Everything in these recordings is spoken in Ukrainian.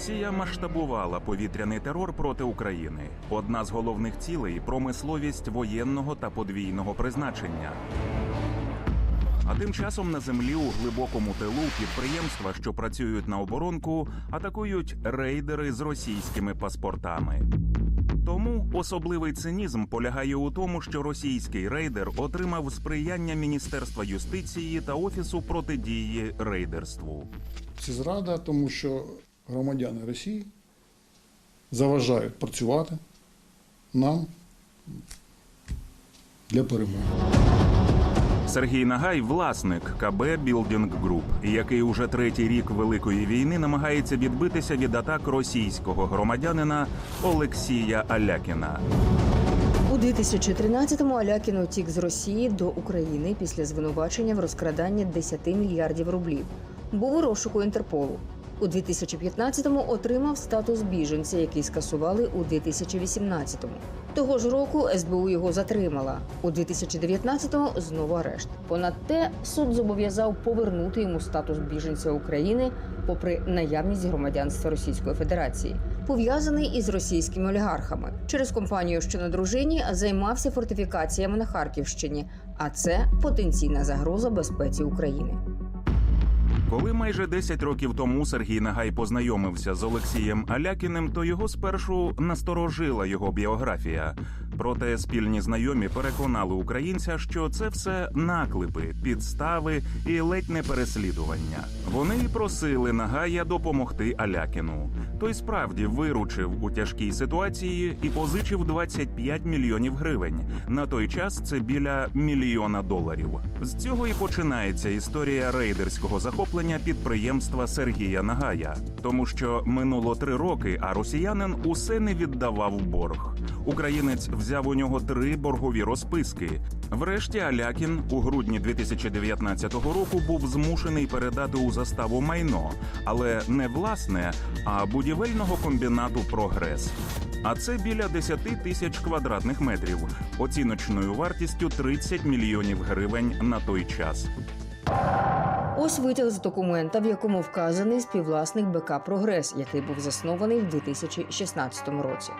Росія масштабувала повітряний терор проти України. Одна з головних цілей промисловість воєнного та подвійного призначення. А тим часом на землі у глибокому тилу підприємства, що працюють на оборонку, атакують рейдери з російськими паспортами. Тому особливий цинізм полягає у тому, що російський рейдер отримав сприяння Міністерства юстиції та офісу протидії рейдерству. Це зрада, тому що громадяни Росії заважають працювати нам для перемоги. Сергій Нагай власник КБ Білдінг Груп, який уже третій рік великої війни намагається відбитися від атак російського громадянина Олексія Алякіна. У 2013-му Алякін утік з Росії до України після звинувачення в розкраданні 10 мільярдів рублів. Був у розшуку Інтерполу. У 2015-му отримав статус біженця, який скасували у 2018-му. Того ж року СБУ його затримала. У 2019-му знову арешт. Понад те, суд зобов'язав повернути йому статус біженця України, попри наявність громадянства Російської Федерації, пов'язаний із російськими олігархами. Через компанію, що на дружині, займався фортифікаціями на Харківщині, а це потенційна загроза безпеці України. Коли майже 10 років тому Сергій Нагай познайомився з Олексієм Алякіним, то його спершу насторожила його біографія. Проте спільні знайомі переконали українця, що це все наклепи, підстави і ледь не переслідування. Вони й просили Нагая допомогти Алякіну. Той справді виручив у тяжкій ситуації і позичив 25 мільйонів гривень. На той час це біля мільйона доларів. З цього і починається історія рейдерського захоплення підприємства Сергія Нагая, тому що минуло три роки, а росіянин усе не віддавав борг. Українець взяв у нього три боргові розписки. Врешті Алякін у грудні 2019 року був змушений передати у заставу майно, але не власне, а будівельного комбінату Прогрес. А це біля 10 тисяч квадратних метрів, оціночною вартістю 30 мільйонів гривень на той час. Ось витяг з документа, в якому вказаний співвласник БК Прогрес, який був заснований в 2016 році.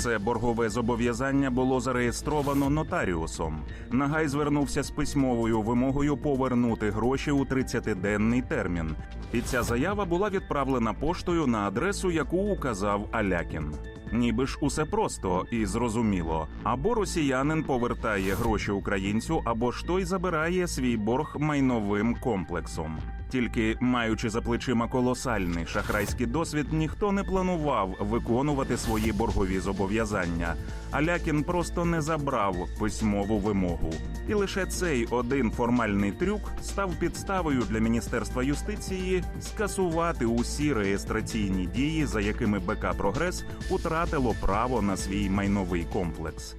Це боргове зобов'язання було зареєстровано нотаріусом. Нагай звернувся з письмовою вимогою повернути гроші у 30-денний термін. І ця заява була відправлена поштою на адресу, яку указав Алякін. Ніби ж усе просто і зрозуміло. Або росіянин повертає гроші українцю, або ж той забирає свій борг майновим комплексом. Тільки маючи за плечима колосальний шахрайський досвід, ніхто не планував виконувати свої боргові зобов'язання. Алякін просто не забрав письмову вимогу. І лише цей один формальний трюк став підставою для міністерства юстиції скасувати усі реєстраційні дії, за якими БК Прогрес утратило право на свій майновий комплекс.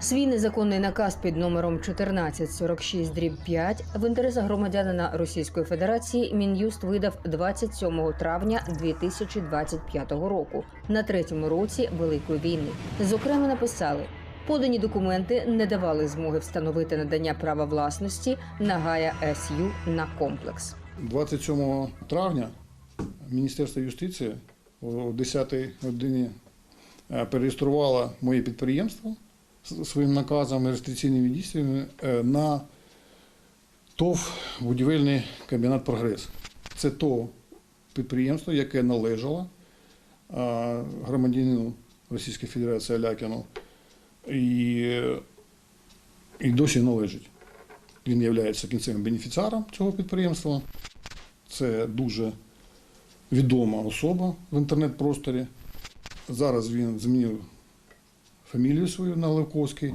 Свій незаконний наказ під номером 1446 дріб 5 в інтересах громадянина Російської Федерації Мін'юст видав 27 травня 2025 року на третьому році Великої війни. Зокрема, написали. Подані документи не давали змоги встановити надання права власності на Гая СЮ на комплекс. 27 травня Міністерство юстиції о 10-й годині е, перереєструвало моє підприємство своїм наказом і реєстраційними дійствами е, на ТОВ будівельний комбінат Прогрес. Це то підприємство, яке належало е, громадянину Російської Федерації Алякіну і, і досі належить. Він є кінцевим бенефіціаром цього підприємства. Це дуже відома особа в інтернет-просторі. Зараз він змінив фамілію свою на Левковський.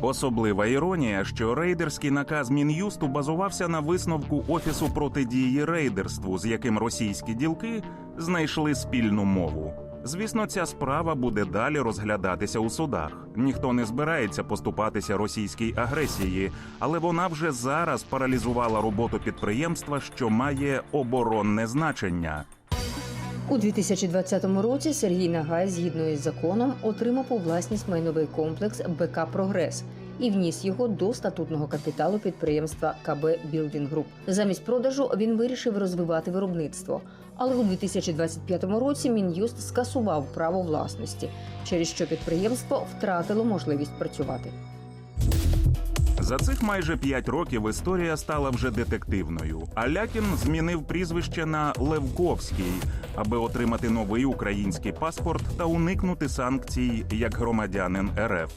Особлива іронія, що рейдерський наказ мін'юсту базувався на висновку офісу протидії рейдерству, з яким російські ділки знайшли спільну мову. Звісно, ця справа буде далі розглядатися у судах. Ніхто не збирається поступатися російській агресії, але вона вже зараз паралізувала роботу підприємства, що має оборонне значення. У 2020 році Сергій Нагай, згідно із законом, отримав у власність майновий комплекс БК Прогрес, і вніс його до статутного капіталу підприємства КБ Білдінг Груп. Замість продажу він вирішив розвивати виробництво. Але у 2025 році мін'юст скасував право власності, через що підприємство втратило можливість працювати. За цих майже п'ять років історія стала вже детективною. Алякін змінив прізвище на Левковський, аби отримати новий український паспорт та уникнути санкцій як громадянин РФ.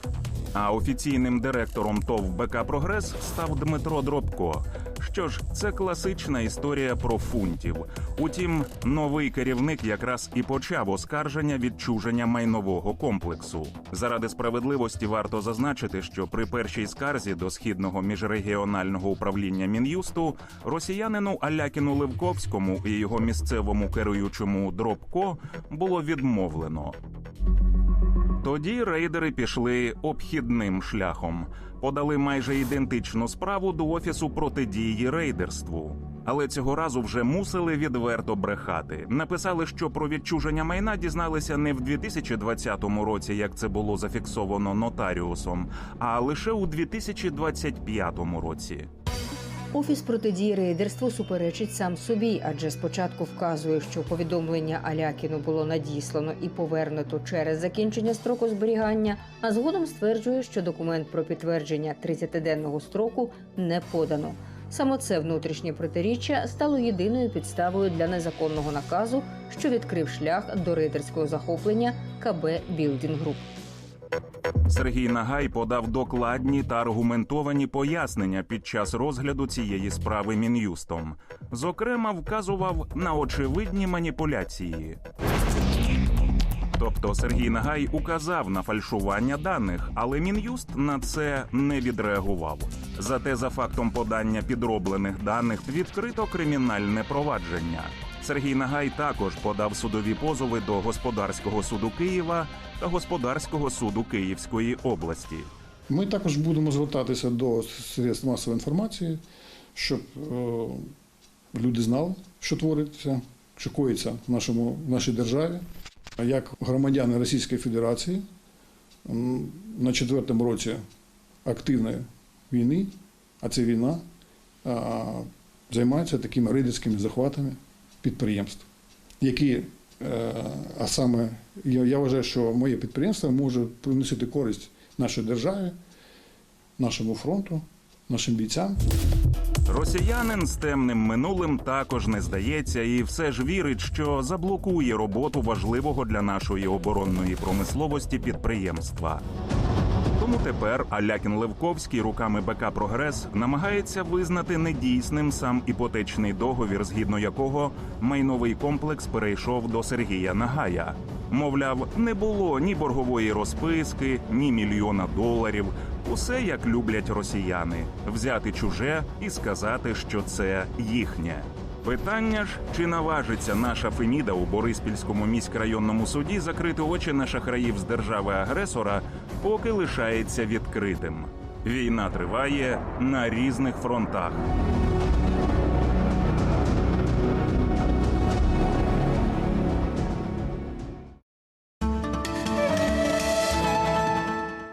А офіційним директором ТОВ БК Прогрес став Дмитро Дробко. Що ж, це класична історія про фунтів. Утім, новий керівник якраз і почав оскарження відчуження майнового комплексу. Заради справедливості варто зазначити, що при першій скарзі до східного міжрегіонального управління мін'юсту росіянину Алякіну Левковському і його місцевому керуючому Дробко було відмовлено. Тоді рейдери пішли обхідним шляхом, подали майже ідентичну справу до офісу протидії рейдерству. Але цього разу вже мусили відверто брехати. Написали, що про відчуження майна дізналися не в 2020 році, як це було зафіксовано нотаріусом, а лише у 2025 році. Офіс протидії рейдерству суперечить сам собі, адже спочатку вказує, що повідомлення Алякіну було надіслано і повернуто через закінчення строку зберігання, а згодом стверджує, що документ про підтвердження 30-денного строку не подано. Саме це внутрішнє протиріччя стало єдиною підставою для незаконного наказу, що відкрив шлях до рейдерського захоплення КБ Білдінг Груп. Сергій Нагай подав докладні та аргументовані пояснення під час розгляду цієї справи мін'юстом. Зокрема, вказував на очевидні маніпуляції. Тобто Сергій Нагай указав на фальшування даних, але мін'юст на це не відреагував. Зате за фактом подання підроблених даних відкрито кримінальне провадження. Сергій Нагай також подав судові позови до господарського суду Києва та господарського суду Київської області. Ми також будемо звертатися до средств масової інформації, щоб е, люди знали, що твориться, що коїться в, нашому, в нашій державі. А як громадяни Російської Федерації на четвертому році активної війни, а це війна, займаються такими рейдерськими захватами підприємств, які, е, а саме я, я вважаю, що моє підприємство може приносити користь нашій державі, нашому фронту, нашим бійцям. Росіянин з темним минулим також не здається і все ж вірить, що заблокує роботу важливого для нашої оборонної промисловості підприємства. Тому тепер Алякін Левковський руками БК Прогрес намагається визнати недійсним сам іпотечний договір, згідно якого майновий комплекс перейшов до Сергія Нагая. Мовляв, не було ні боргової розписки, ні мільйона доларів. Усе як люблять росіяни взяти чуже і сказати, що це їхнє. Питання ж, чи наважиться наша Феміда у Бориспільському міськрайонному суді закрити очі на шахраїв з держави-агресора, поки лишається відкритим. Війна триває на різних фронтах.